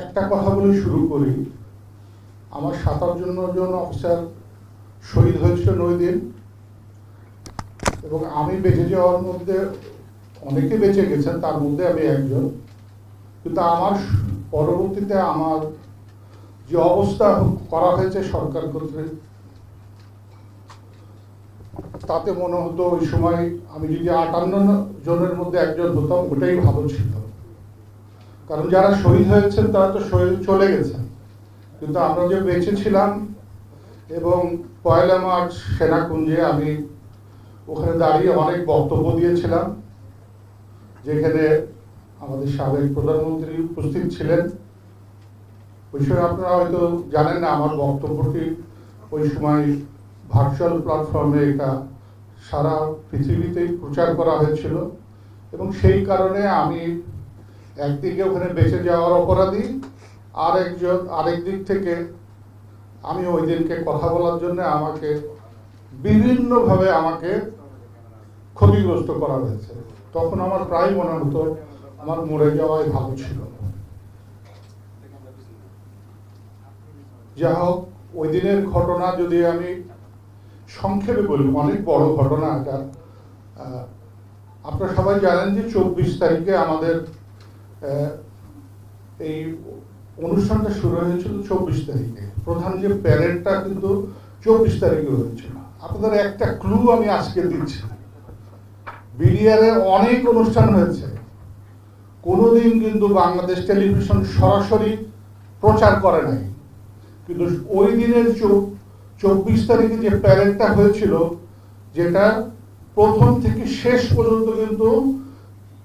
একটা কথা বলে শুরু করি। আমার সাতান্ন জন অফিসার শহীদ হয়েছিল ওই দিন এবং আমি বেঁচে যাওয়ার মধ্যে অনেকে বেঁচে গেছেন, তার মধ্যে আমি একজন। কিন্তু আমার পরবর্তীতে আমার যে অবস্থা করা হয়েছে সরকার কর্তৃক, তাতে মনে হতো ওই সময় আমি যদি আটান্ন জনের মধ্যে একজন হতাম, ওটাই ভালো ছিল। কারণ যারা শহীদ হয়েছেন তারা তো শহীদ চলে গেছেন। কিন্তু আমরা যে বেঁচে ছিলাম এবং পয়লা মার্চ সেনাকুঞ্জে আমি ওখানে দাঁড়িয়ে অনেক বক্তব্য দিয়েছিলাম, যেখানে আমাদের সাবেক প্রধানমন্ত্রী উপস্থিত ছিলেন। ওই সময় আপনারা হয়তো জানেন না, আমার বক্তব্যটি ওই সময় ভার্চুয়াল প্ল্যাটফর্মে এটা সারা পৃথিবীতেই প্রচার করা হয়েছিল এবং সেই কারণে আমি একদিকে ওখানে বেঁচে যাওয়ার অপরাধী আর একজন আরেক দিক থেকে আমি ওই দিনকে কথা বলার জন্য আমাকে বিভিন্নভাবে আমাকে ক্ষতিগ্রস্ত করা হয়েছে। তখন আমার প্রায় মনে হতো আমার মরে যাওয়াই ভালো ছিল। যা হোক ওই দিনের ঘটনা যদি আমি সংক্ষেপে বলি, অনেক বড় ঘটনা এটা। আপনারা সবাই জানেন যে চব্বিশ তারিখে আমাদের এই অনুষ্ঠানটা শুরু হয়েছিল চব্বিশ তারিখে। প্রধান যে প্যারেডটা কিন্তু চব্বিশ তারিখে হয়েছিল। আপনাদের একটা ক্লু আমি আজকে দিচ্ছি। বিডিআরে অনেক অনুষ্ঠান হয়েছে। কোনোদিন কিন্তু বাংলাদেশ টেলিভিশন সরাসরি প্রচার করে নাই। কিন্তু ওই দিনের চব্বিশ তারিখে যে প্যারেডটা হয়েছিল, যেটা প্রথম থেকে শেষ পর্যন্ত কিন্তু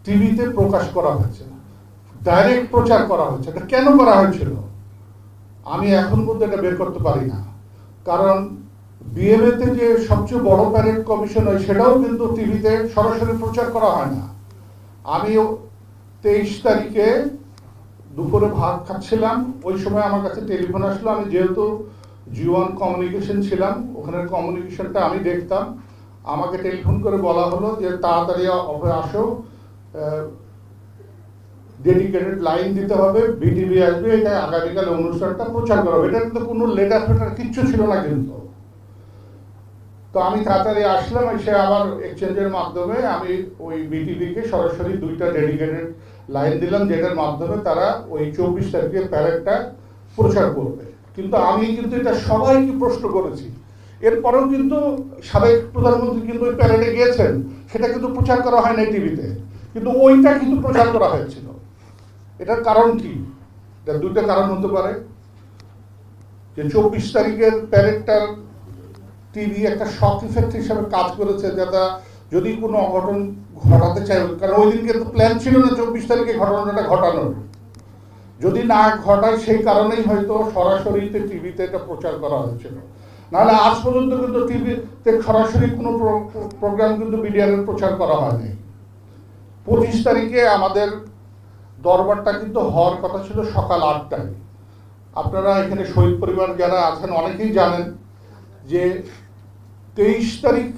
টিভিতে প্রকাশ করা হয়েছে। ডাইরেক্ট প্রচার করা হয়েছে। এটা কেন করা হয়েছিল? আমি এখন পর্যন্ত এটা বের করতে পারি না। কারণ বিএমএতে যে সবচেয়ে বড় প্যারেড কমিশন হয়, সেটাও কিন্তু টিভিতে সরাসরি প্রচার করা হয় না। আমি তেইশ তারিখে দুপুরে ভাত খাচ্ছিলাম। ওই সময় আমার কাছে টেলিফোন আসলো। আমি যেহেতু জিওয়ান কমিউনিকেশন ছিলাম, ওখানের কমিউনিকেশনটা আমি দেখতাম। আমাকে টেলিফোন করে বলা হলো যে, তাড়াতাড়ি আসো। ডেডিকেটেড লাইন দিতে হবে, বিটিভি আসবে, এটা আগামীকাল অনুষ্ঠানটা প্রচার করা হবে। এটা কিন্তু কোনো লেটার ফেটার কিচ্ছু ছিল না কিন্তু। তো আমি তাড়াতাড়ি আসলাম, এসে আবার এক্সচেঞ্জের মাধ্যমে আমি ওই বিটিভিকে সরাসরি দুইটা ডেডিকেটেড লাইন দিলাম, যেটার মাধ্যমে তারা ওই চব্বিশ তারিখের প্যারেডটা প্রচার করবে। কিন্তু আমি কিন্তু এটা সবাইকে প্রশ্ন করেছি। এরপরেও কিন্তু সাবেক প্রধানমন্ত্রী কিন্তু ওই প্যারেডে গিয়েছেন, সেটা কিন্তু প্রচার করা হয় টিভিতে। কিন্তু ওইটা কিন্তু প্রচার করা হয়েছিল। এটার কারণ কি? দুইটা কারণ হতে পারে। যে চব্বিশ তারিখের প্যারেডটার টিভি একটা শক ইফেক্ট হিসাবে কাজ করেছে, যাতে যদি কোনো অঘটন ঘটাতে চাই কারণ ওই দিনকে তো প্ল্যান ছিল না চব্বিশ তারিখে ঘটনাটা ঘটানোর। যদি না ঘটায়, সেই কারণেই হয়তো সরাসরিতে টিভিতে এটা প্রচার করা হয়েছিল। নাহলে আজ পর্যন্ত কিন্তু টিভিতে সরাসরি কোনো প্রোগ্রাম কিন্তু মিডিয়ার প্রচার করা হয়নি। পঁচিশ তারিখে আমাদের দরবারটা কিন্তু হওয়ার কথা ছিল সকাল আটটায়। আপনারা এখানে শহীদ পরিবার যারা আছেন অনেকেই জানেন যে তেইশ তারিখ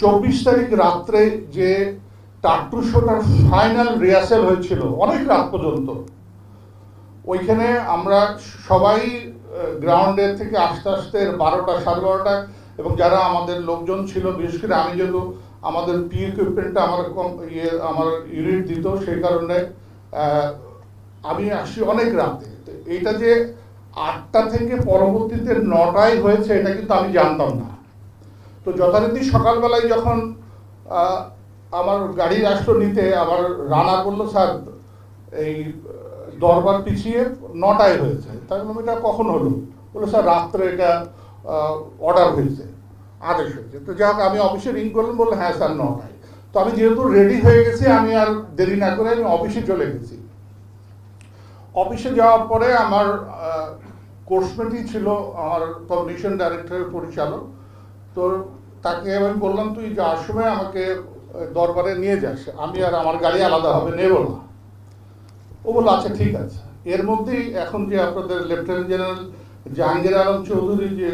চব্বিশ তারিখ রাত্রে যে টাট্টু শোটার ফাইনাল রিহার্সেল হয়েছিল, অনেক রাত পর্যন্ত। ওইখানে আমরা সবাই গ্রাউন্ডের থেকে আস্তে আস্তে বারোটা, সাড়ে বারোটা, এবং যারা আমাদের লোকজন ছিল, বিশেষ করে আমি যেহেতু আমাদের পি ইকুইপমেন্টটা আমার ইয়ে আমার ইউনিট দিত, সেই কারণে আমি আসি অনেক রাতে। এইটা যে আটটা থেকে পরবর্তীতে নটায় হয়েছে, এটা কিন্তু আমি জানতাম না। তো যথারীতি সকালবেলায় যখন আমার গাড়ি আসলো নিতে, আমার রানা বলল, স্যার, এই দরবার পিছিয়ে নটায় হয়েছে। তাই বললাম এটা কখন হলো? বলল, স্যার, রাত্রে এটা অর্ডার হয়েছে, আদেশ হয়েছে। তো যাই হোক, আমি অফিসে রিং করলাম, বলল হ্যাঁ স্যার, নটায়। তো আমি যেহেতু রেডি হয়ে গেছি, আমি আর দেরি না করে আমি অফিসে চলে গেছি। অফিসে যাওয়ার পরে আমার কোর্সমেটই ছিল আমার কমিউনিকেশন ডাইরেক্টরের পরিচালক। তো তাকে আমি বললাম, তুই যাওয়ার সময় আমাকে দরবারে নিয়ে যাস। আমি আর আমার গাড়ি আলাদাভাবে নেব না। ও বলল আচ্ছা ঠিক আছে। এর মধ্যেই এখন যে আপনাদের লেফটেন্যান্ট জেনারেল জাহাঙ্গীর আলম চৌধুরী যে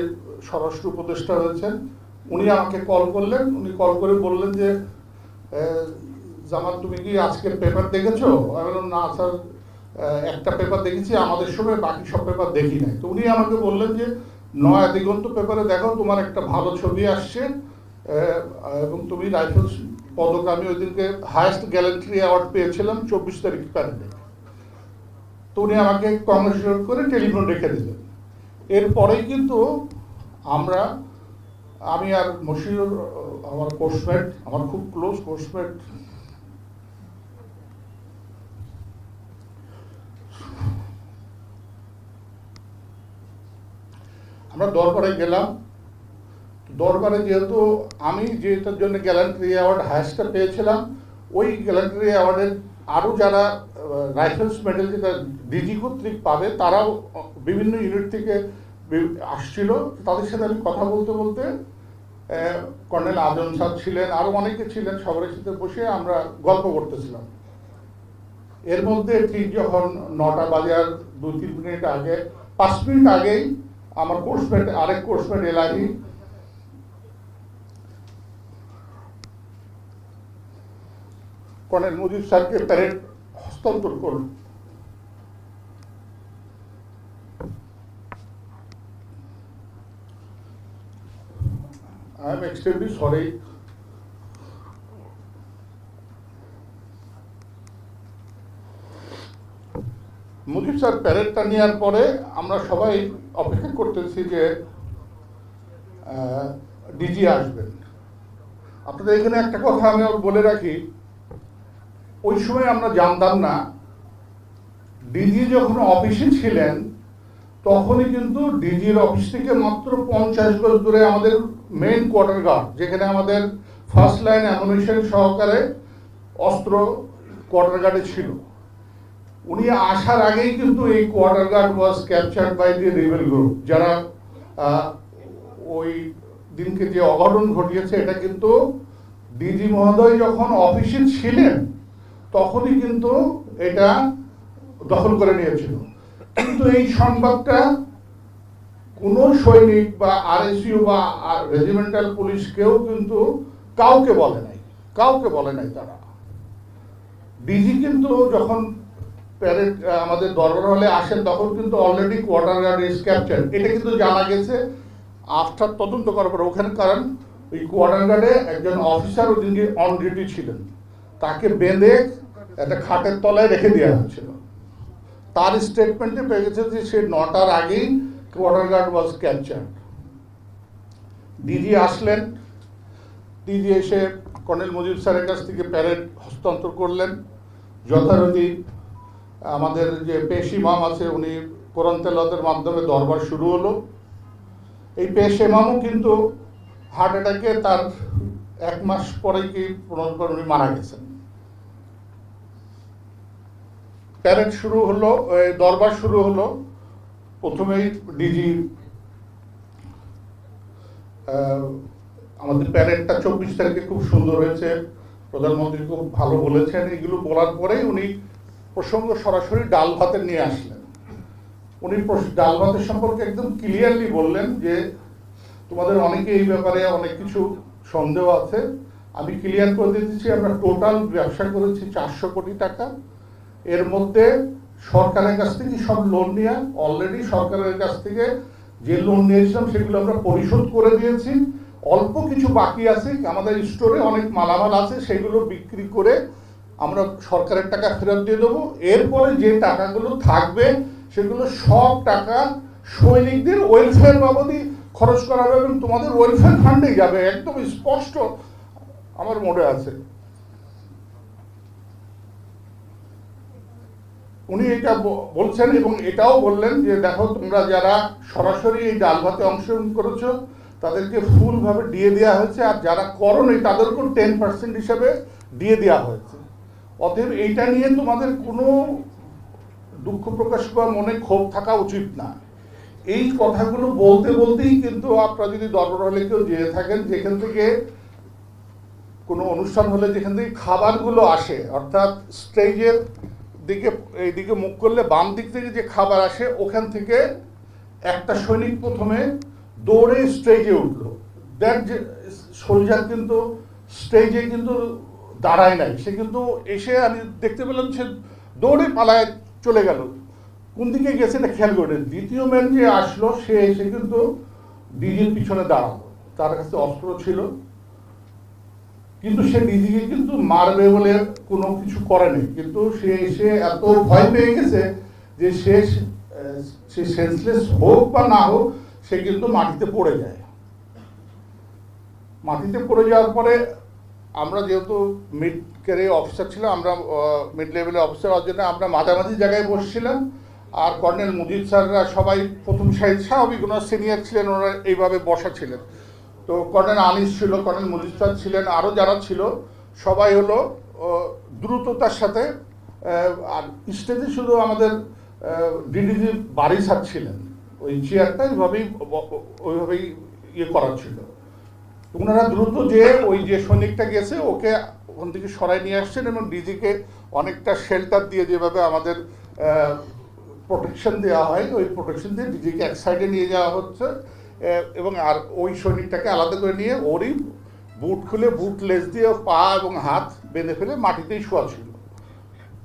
স্বরাষ্ট্র উপদেষ্টা হয়েছেন উনি আমাকে কল করলেন। উনি কল করে বললেন যে জামাল, তুমি কি আজকের পেপার দেখেছ? আমি বললাম, না, স্যার একটা পেপার দেখেছি, আমাদের সময়, বাকি সব পেপার দেখি নাই। তো উনি আমাকে বললেন যে, নয়া দিগন্ত পেপারে দেখো, তোমার একটা ভালো ছবি আসছে এবং তুমি রাইফেলস পদক, আমি ওই দিনকে হায়েস্ট গ্যালেন্ট্রি অ্যাওয়ার্ড পেয়েছিলাম, চব্বিশ তারিখ প্যারেডে। তো উনি আমাকে কংগ্রেচুলেট করে টেলিফোন রেখে দিলেন। এরপরেই কিন্তু আমরা আমি আর মশিউর আমার কোর্সমেট আমার খুব ক্লোজ কোর্সমেট আমরা দরবারে গেলাম। দরবারে যেহেতু আমি যেটার জন্য গ্যালান্ট্রি অ্যাওয়ার্ড হায়েস্টটা পেয়েছিলাম, ওই গ্যালান্ট্রি অ্যাওয়ার্ডের আরও যারা রাইফেলস মেডেল যেটা ডিজি কর্তৃক পাবে, তারাও বিভিন্ন ইউনিট থেকে আসছিল। তাদের সাথে আমি কথা বলতে বলতে কর্নেল আজম স্যার ছিলেন আরও অনেকে ছিলেন সবার সাথে বসে আমরা গল্প করতেছিলাম। এর মধ্যে ঠিক যখন নটা বাজার দু তিন মিনিট আগে, পাঁচ মিনিট আগেই আমার কোর্সমেট আরেক কোর্সমেট এলাহি, কর্নেল মুজিব স্যারকে প্যারেড হস্তান্তর করল। Extremely sorry. মুজিব স্যার প্যারেডটা নেওয়ার পরে আমরা সবাই অপেক্ষা করতেছি যে ডিজি আসবেন আপনাদের এখানে একটা কথা আমি বলে রাখি, ওই সময় আমরা জানতাম না, ডিজি যখন অফিসে ছিলেন তখনই কিন্তু ডিজির অফিস থেকে মাত্র পঞ্চাশ গজ দূরে আমাদের মেইন কোয়ার্টার গার্ড যেখানে আমাদের ফার্স্ট লাইন অ্যামুনিশন সহকারে অস্ত্র কোয়ার্টার গার্ডে ছিল। উনি আসার আগেই কিন্তু এই quarter guard was captured by the rebel group যারা ওই দিনকে যে অঘটন ঘটিয়েছে, এটা কিন্তু ডিজি মহোদয় যখন অফিসে ছিলেন, তখনই কিন্তু এটা দখল করে নিয়েছিল। কিন্তু এই সংবাদটা কোনো সৈনিক বা আরএসইউ বা রেজিমেন্টাল পুলিশ কেউ কিন্তু কাউকে বলে নাই। কাউকে বলে নাই তারা। ডিজি কিন্তু যখন প্যারেড আমাদের দরবার হলে আসেন, তখন কিন্তু already quarter guard is capture এটা কিন্তু জানা গেছে আফটার তদন্ত করার পরে। ওখানে কারণ ওই কোয়ার্টার গার্ডে একজন অফিসার ওদিনকে অন ডিউটি ছিলেন। তাকে বেঁধে একটা খাটের তলায় রেখে দেওয়া হয়েছিল তার স্টেটমেন্টে পেয়ে গেছে যে সে নটার আগেই quarter guard was capture DG আসলেন। ডিজি এসে কর্নেল মুজিব স্যারের কাছ থেকে প্যারেড হস্তান্তর করলেন। যথারীতি আমাদের যে পেশ ইমাম আছে, উনি কোরআন তেলাওয়াতের মাধ্যমে দরবার শুরু হলো। এই পেশ ইমামও কিন্তু হার্ট অ্যাটাকে তার এক মাস পরেই কি পুনর্বার উনি মারা গেছেন। প্যারেড শুরু হলো দরবার শুরু হলো, প্রথমেই ডিজি আমাদের প্যারেডটা চব্বিশ তারিখে খুব সুন্দর হয়েছে, প্রধানমন্ত্রী খুব ভালো বলেছেন, এগুলো বলার পরেই উনি প্রসঙ্গ সরাসরি ডাল ভাতের নিয়ে আসলেন। উনি ডাল ভাতের সম্পর্কে একদম ক্লিয়ারলি বললেন যে, তোমাদের অনেকে এই ব্যাপারে অনেক কিছু সন্দেহ আছে। আমি ক্লিয়ার করে দিতেছি আমরা টোটাল ব্যবসা করেছি চারশো কোটি টাকা। এর মধ্যে সরকারের কাছ থেকে সব লোন নেওয়া অলরেডি সরকারের কাছ থেকে যে লোন নিয়েছিলাম সেগুলো আমরা পরিশোধ করে দিয়েছি। অল্প কিছু বাকি আছে, আমাদের স্টোরে অনেক মালামাল আছে, সেগুলো বিক্রি করে আমরা সরকারের টাকা ফেরত দিয়ে দেবো। এরপরে যে টাকাগুলো থাকবে, সেগুলো সব টাকা সৈনিকদের ওয়েলফেয়ার বাবদই খরচ করা হবে এবং তোমাদের ওয়েলফেয়ার ফান্ডেই যাবে। একদম স্পষ্ট আমার মনে আছে। উনি এটা বলছেন এবং এটাও বললেন যে, দেখো, তোমরা যারা সরাসরি এই ডাল ভাতে অংশগ্রহণ করেছ, তাদেরকে ফুলভাবে দিয়ে দেওয়া হয়েছে, আর যারা করনি, তাদেরকেও টেন পার্সেন্ট হিসাবে দিয়ে দেওয়া হয়েছে। অতএব এইটা নিয়ে তোমাদের কোনো দুঃখ প্রকাশ বা মনে ক্ষোভ থাকা উচিত না। এই কথাগুলো বলতে বলতেই কিন্তু আপনারা যদি দরবার হলে কেউ জেনে থাকেন, যেখান থেকে কোনো অনুষ্ঠান হলে যেখান থেকে খাবারগুলো আসে, অর্থাৎ স্টেজের দিকে, এইদিকে মুখ করলে বাম দিক থেকে যে খাবার আসে, ওখান থেকে একটা সৈনিক প্রথমে দৌড়ে স্টেজে উঠল। দ্যাট যে সোলজার কিন্তু স্টেজে কিন্তু দাঁড়ায় নাই। সে কিন্তু এসে আমি দেখতে পেলাম সে দৌড়ে পালায় চলে গেল। কোন দিকে গেছে এটা খেয়াল করে দ্বিতীয় ম্যান যে আসলো, সে এসে কিন্তু ডিজির পিছনে দাঁড়াল। তার কাছে অস্ত্র ছিল। কিন্তু সে নিজেকে কিন্তু মারবে বলে কোনো কিছু করেনি। কিন্তু সে এসে এত ভয় পেয়ে গেছে যে সে সে সেন্সলেস হোক বা না হোক, সে কিন্তু মাটিতে পড়ে যায়। মাটিতে পড়ে যাওয়ার পরে আমরা যেহেতু মিড ক্যারিয়ার অফিসার ছিলাম, আমরা মিড লেভেলের অফিসার হওয়ার জন্য আমরা মাঝামাঝি জায়গায় বসছিলাম। আর কর্নেল মুজিব স্যাররা সবাই প্রথম সাইড স্বাভাবিক ওনার সিনিয়র ছিলেন, ওনারা এইভাবে বসা ছিলেন। তো কর্নেল আনিস ছিল, কর্নেল মুজিব স্যার ছিলেন আরও যারা ছিল, সবাই হলো দ্রুততার সাথে আর স্টেজে শুধু আমাদের ডিডিজি বাড়ি স্যার ছিলেন। ওই চেয়ারটা ওইভাবেই ওইভাবেই ইয়ে করা ছিল। ওনারা দ্রুত যে ওই যে সৈনিকটা গেছে, ওকে ওখান থেকে সরাই নিয়ে আসছেন এবং ডিজিকে অনেকটা শেল্টার দিয়ে যেভাবে আমাদের প্রোটেকশন দেওয়া হয়, ওই প্রোটেকশন দিয়ে ডিজিকে এক সাইডে নিয়ে যাওয়া হচ্ছে। এবং আর ওই সৈনিকটাকে আলাদা করে নিয়ে ওরই বুট খুলে, বুট লেজ দিয়ে পা এবং হাত বেঁধে ফেলে মাটিতেই শোয়া ছিল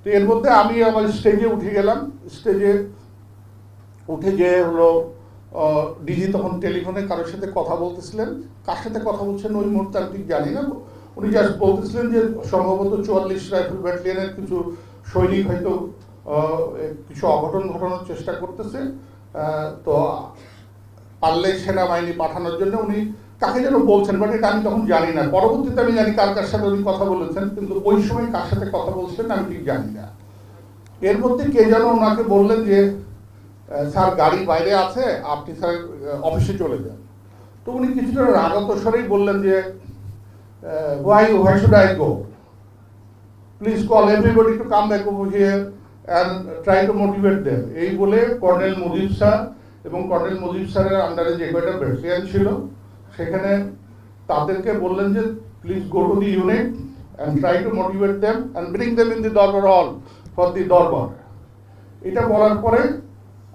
তো এর মধ্যে আমি আমার স্টেজে উঠে গেলাম। স্টেজে উঠে যে হলো ডিজি তখন টেলিফোনে কারোর সাথে কথা বলতেছিলেন। কার সাথে কথা বলছেন ওই মুহূর্তে আমি ঠিক জানি না। উনি জাস্ট বলতেছিলেন যে সম্ভবত চুয়াল্লিশ রাইফেল ব্যাটালিয়নের কিছু সৈনিক হয়তো কিছু অঘটন ঘটানোর চেষ্টা করতেছে। তো পারলে সেনাবাহিনী পাঠানোর জন্য উনি কাকে যেন বলছেন বাট এটা আমি তখন জানি না। পরবর্তীতে আমি জানি কার কার সাথে উনি কথা বলেছেন, কিন্তু ওই সময় কার সাথে কথা বলছেন আমি ঠিক জানি না। এর মধ্যে কে যেন ওনাকে বললেন যে স্যার গাড়ি বাইরে আছে, আপনি স্যার অফিসে চলে যান। তো উনি কিছুটা রাগত স্বরেই বললেন যে why why should I go please call everybody to come back over here and try to motivate them এই বলে কর্নেল মুজিব স্যার এবং কর্নেল মুজিব স্যারের আন্ডারে যে কয়টা ব্যাটালিয়ান ছিল, সেখানে তাদেরকে বললেন যে please go to the unit and try to motivate them and bring them in the Darbar hall for দি দরবার এটা বলার পরে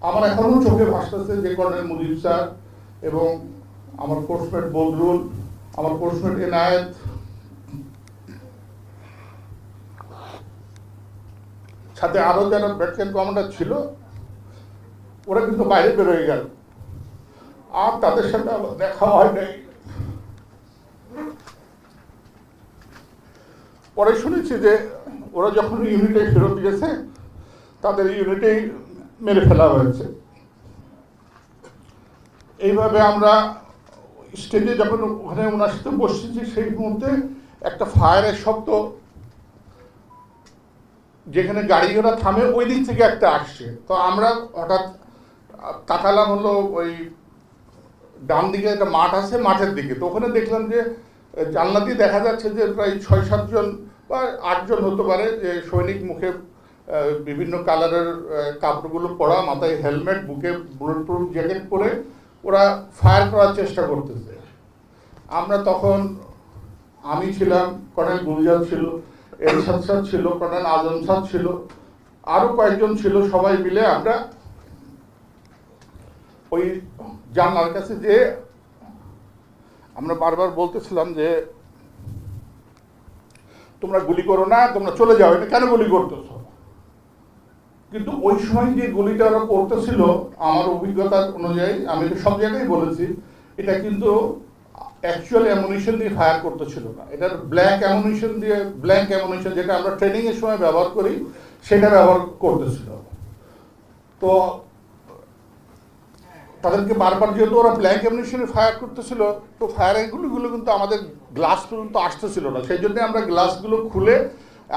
আমার এখনও চোখে ভাসতেছে যে কর্নেল মুজিব স্যার এবং আমার কোর্সমেট বদরুল, আমার কোর্সমেট এনায়েত, সাথে আরও যারা ব্যাটসম্যান কমান্ডার ছিল ওরা কিন্তু বাইরে বেরোয় গেল। আর তাদের সাথে দেখা হয় নাই। পরে শুনেছি যে ওরা যখন ইউনিটে ফেরত গেছে, তাদের ইউনিটেই মেরে ফেলা হয়েছে। এইভাবে আমরা স্টেজে যখন ওখানে ওনার সাথে বসেছি, সেই মুহূর্তে একটা ফায়ারের শব্দ, যেখানে গাড়ি ঘোড়া থামে, ওই দিক থেকে একটা আসছে। তো আমরা হঠাৎ তাকালাম হলো ওই ডান দিকে একটা মাঠ আছে মাঠের দিকে। তো ওখানে দেখলাম যে জানলা দিয়ে দেখা যাচ্ছে যে প্রায় ছয় সাতজন বা আটজন হতে পারে যে সৈনিক মুখে বিভিন্ন কালারের কাপড়গুলো পরা, মাথায় হেলমেট, বুকে বুলেট প্রুফ জ্যাকেট পরে ওরা ফায়ার করার চেষ্টা করতেছে। আমরা তখন, আমি ছিলাম, কর্নেল গুলজার ছিল, এরশাদ স্যার ছিল, কর্নেল আজম স্যার ছিল আরও কয়েকজন ছিল সবাই মিলে আমরা ওই জানলার কাছে যে আমরা বারবার বলতেছিলাম যে, তোমরা গুলি করো না, তোমরা চলে যাও। এটা কেন গুলি করতেছ? কিন্তু ওই সময় যে গুলিটা ওরা করতেছিল, আমার অভিজ্ঞতা অনুযায়ী আমি সব জায়গায় বলেছি, এটা কিন্তু অ্যাকচুয়াল অ্যামুনিশন দিয়ে ফায়ার করতেছিল না। এটার ব্ল্যাক অ্যামুনিশন দিয়ে ব্ল্যাঙ্ক অ্যামুনিশন যেটা আমরা ট্রেনিংয়ের সময় ব্যবহার করি, সেটা ব্যবহার করতেছিল। তো তাদেরকে বারবার যেহেতু ওরা ব্ল্যাঙ্ক অ্যামুনিশনে ফায়ার করতেছিল, তো ফায়ারের গুলিগুলো কিন্তু আমাদের গ্লাস পর্যন্ত আসতেছিল না। সেই জন্য আমরা গ্লাসগুলো খুলে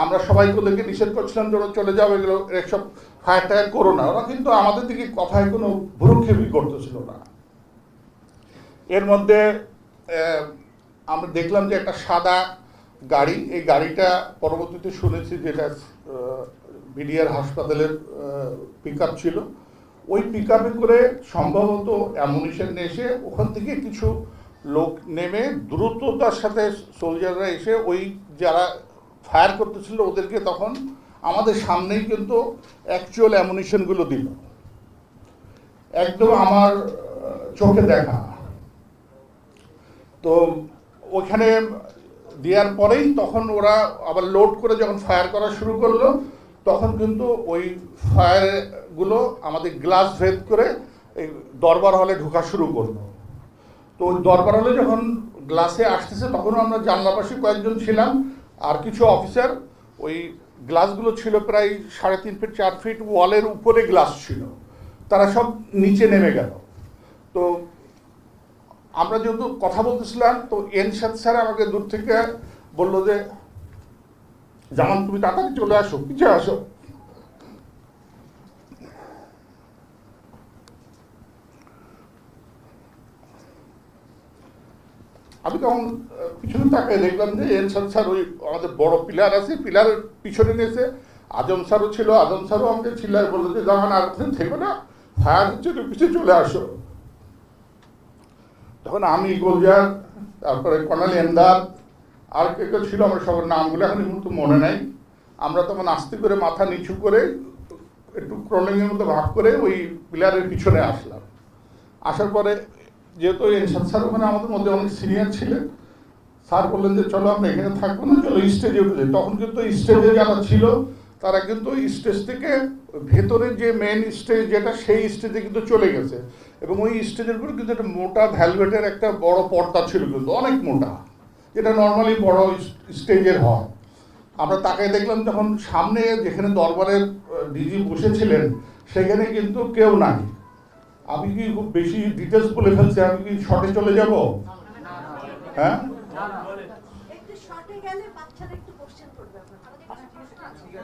আমরা সবাইকে ওদেরকে নিষেধ করছিলাম যে ওরা চলে যাবে, এগুলো এসব ফায়ার টায়ার করো না। ওরা কিন্তু আমাদের দিকে কথায় কোনো ভুরুক্ষেপই করতেছিল না। এর মধ্যে আমরা দেখলাম যে একটা সাদা গাড়ি, এই গাড়িটা পরবর্তীতে শুনেছি যেটা বিডিআর হাসপাতালের পিক ছিল। ওই পিক করে সম্ভবত অ্যামুনিশন এসে ওখান থেকে কিছু লোক নেমে দ্রুততার সাথে সোলজাররা এসে ওই যারা ফায়ার করতেছিল ওদেরকে তখন আমাদের সামনেই কিন্তু অ্যাকচুয়াল অ্যামুনিশনগুলো দিল। একদম আমার চোখে দেখা। তো ওখানে দেওয়ার পরেই তখন ওরা আবার লোড করে যখন ফায়ার করা শুরু করল তখন কিন্তু ওই ফায়ারগুলো আমাদের গ্লাস ভেদ করে এই দরবার হলে ঢোকা শুরু করল। তো ওই দরবার হলে যখন গ্লাসে আসতেছে, তখনও আমরা জানলাপাশে কয়েকজন ছিলাম আর কিছু অফিসার। ওই গ্লাসগুলো ছিল প্রায় সাড়ে তিন ফিট, চার ফিট ওয়ালের উপরে গ্লাস ছিল। তারা সব নিচে নেমে গেল। তো আমরা যেহেতু কথা বলতেছিলাম, তো এনসাদ স্যার আমাকে দূর থেকে বলল যে জামান, তুমি তাড়াতাড়ি চলে আসো, পিছিয়ে আসো। আমি তখন পিছনে তাকায় দেখলাম যে এনসাদ স্যার ওই আমাদের বড় পিলার আছে পিলারের পিছনে নিয়েছে। আজম স্যারও ছিল, আজম স্যারও আমাকে ছিল বলল যে, জামান, আর ওখানে থেকো না, ফায়ার হচ্ছে, তুমি পিছিয়ে চলে আসো। তখন আমি গোলজার, তারপরে কর্নাল এন্দার আর কে কেউ ছিল আমার সবার নামগুলো এখন মুহূর্তে মনে নাই। আমরা তখন আস্তে করে মাথা নিচু করে একটু ক্রলিংয়ের মধ্যে ভাগ করে ওই পিলারের পিছনে আসলাম। আসার পরে যেহেতু এই এনসাদ স্যার ওখানে আমাদের মধ্যে অনেক সিনিয়র ছিলেন, স্যার বললেন যে, চলো আমরা এখানে থাকব না, চলো স্টেজে উঠে তখন কিন্তু স্টেজে যারা ছিল, তারা কিন্তু স্টেজ থেকে ভেতরের যে মেন স্টেজ যেটা, সেই স্টেজে কিন্তু চলে গেছে। এবং ওই স্টেজের উপরে কিন্তু একটা মোটা ভ্যালভেটের একটা বড় পর্দা ছিল কিন্তু, অনেক মোটা। যেটা নর্মালি বড় স্টেজের হয়। আমরা তাকে দেখলাম তখন সামনে যেখানে দরবারের ডিজি বসেছিলেন সেখানে কিন্তু কেউ নাই। আমি কি খুব বেশি ডিটেলস বলে ফেলছি? আমি কি শর্টে চলে যাব? হ্যাঁ?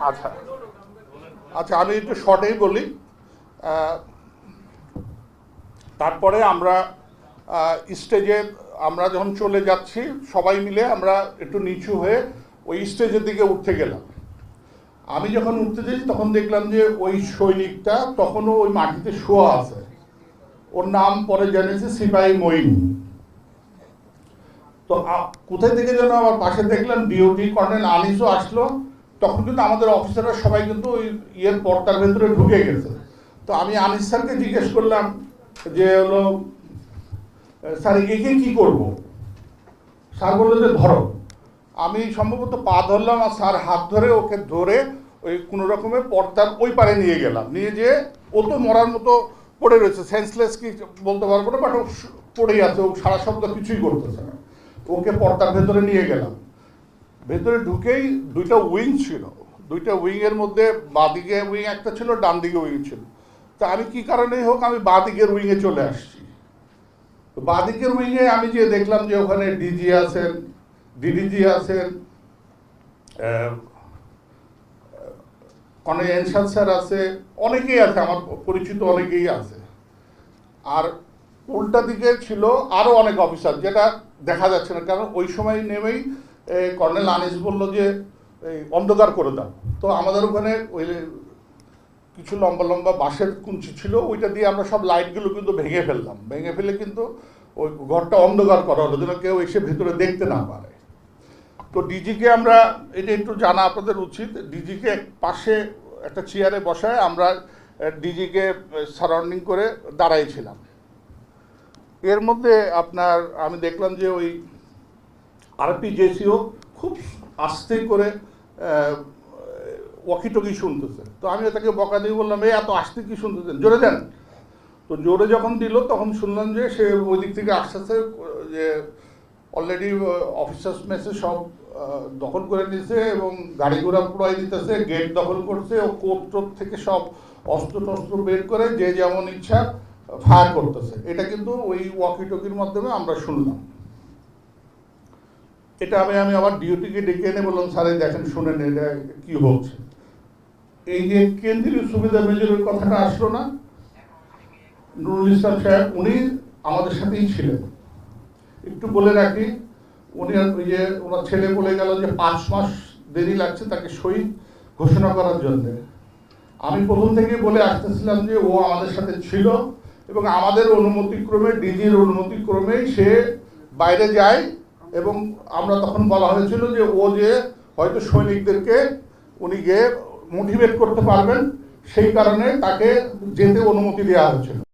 আচ্ছা। আচ্ছা আমি একটু শর্টেই বলি। তারপরে আমরা স্টেজে আমরা যখন চলে যাচ্ছি, সবাই মিলে আমরা একটু নিচু হয়ে ওই স্টেজের দিকে উঠতে গেলাম। আমি যখন উঠতে যাই তখন দেখলাম যে ওই সৈনিকটা তখনও ওই মাটিতে শোয়া আছে। ওর নাম পরে জেনেছে সিপাহী মঈন। তো কোথায় থেকে যেন আমার পাশে দেখলাম ডিওটি কর্নেল আনিসও আসলো। তখন কিন্তু আমাদের অফিসাররা সবাই কিন্তু ওই ইয়ের পর্দার ভেতরে ঢুকে গেছে। তো আমি আনিস স্যারকে জিজ্ঞেস করলাম যে হলো স্যার একে কি করব? স্যার বলল যে ধরো। আমি সম্ভবত পা ধরলাম আর স্যার হাত ধরে ওকে ধরে ওই কোনো রকমের পর্দার ওই পারে নিয়ে গেলাম। নিয়ে যেয়ে ও তো মরার মতো পড়ে রয়েছে সেন্সলেস কি বলতে পারব না বাট ও পড়েই আছে, ও সারা শব্দ কিছুই করতেছে না। ওকে পর্দার ভেতরে নিয়ে গেলাম। ভেতরে ঢুকেই দুইটা উইং ছিল। দুইটা উইংয়ের মধ্যে বাঁদিকে উইং একটা ছিল, ডান দিকে উইং ছিল। তা আমি কি কারণেই হোক আমি বাঁ বাঁদিকের উইংয়ে চলে আসছি। তো বাঁদিকের উইংয়ে আমি যে দেখলাম যে ওখানে ডিজি আছেন ডিডিজি আছেন কনে এনসাদ স্যার আছে, অনেকেই আছে, আমার পরিচিত অনেকেই আছে। আর উল্টা দিকে ছিল আরও অনেক অফিসার, যেটা দেখা যাচ্ছে না, কারণ ওই সময় নেমেই কর্নেল আনিস বলল যে অন্ধকার করে দাও। তো আমাদের ওখানে ওই কিছু লম্বা লম্বা বাঁশের কুঞ্চি ছিল, ওইটা দিয়ে আমরা সব লাইটগুলো কিন্তু ভেঙে ফেললাম। ভেঙে ফেলে কিন্তু ওই ঘরটা অন্ধকার করা হলো, যেন কেউ এসে ভেতরে দেখতে না পারে। তো ডিজিকে আমরা, এটা একটু জানা আপনাদের উচিত, ডিজিকে পাশে একটা চেয়ারে বসায় আমরা ডিজিকে সারাউন্ডিং করে দাঁড়াইছিলাম। এর মধ্যে আপনার, আমি দেখলাম যে ওই আরপি জেসিও খুব আস্তে করে ওয়াকিটকি শুনতেছে। তো আমি তাকে বকা দিয়ে বললাম, এই এত আস্তে কি শুনতেছেন? জোরে দেন। তো জোরে যখন দিল, তখন শুনলাম যে সে ওই দিক থেকে আস্তে আস্তে যে অলরেডি অফিসার্স মেসে সব দখল করে নিয়েছে এবং গাড়ি ঘোড়া পুরাই দিতেছে গেট দখল করছে, ও কোর্ট টোপ থেকে সব অস্ত্র টস্ত্র বের করে যে যেমন ইচ্ছা ফায়ার করতেছে। এটা কিন্তু ওই ওয়াকিটকির মাধ্যমে আমরা শুনলাম। এটা আমি আমি আবার ডিউটিকে ডেকে এনে বললাম, স্যার দেখেন, শুনেন, এটা কি হচ্ছে? এই যে কেন্দ্রীয় সুবিধা মেজরের কথাটা আসলো না, নুরুল ইসলাম সাহেব, উনি আমাদের সাথেই ছিলেন। একটু বলে রাখি, উনি ওই যে ওনার ছেলে বলে গেল যে পাঁচ মাস দেরি লাগছে তাকে শহীদ ঘোষণা করার জন্য। আমি প্রথম থেকে বলে আসতেছিলাম যে ও আমাদের সাথে ছিল এবং আমাদের অনুমতিক্রমে ডিজির অনুমতিক্রমেই সে বাইরে যায় এবং আমরা তখন বলা হয়েছিল যে ও যে হয়তো সৈনিকদেরকে উনি গিয়ে মোটিভেট করতে পারবেন সেই কারণে তাকে যেতে অনুমতি দেওয়া হয়েছিল।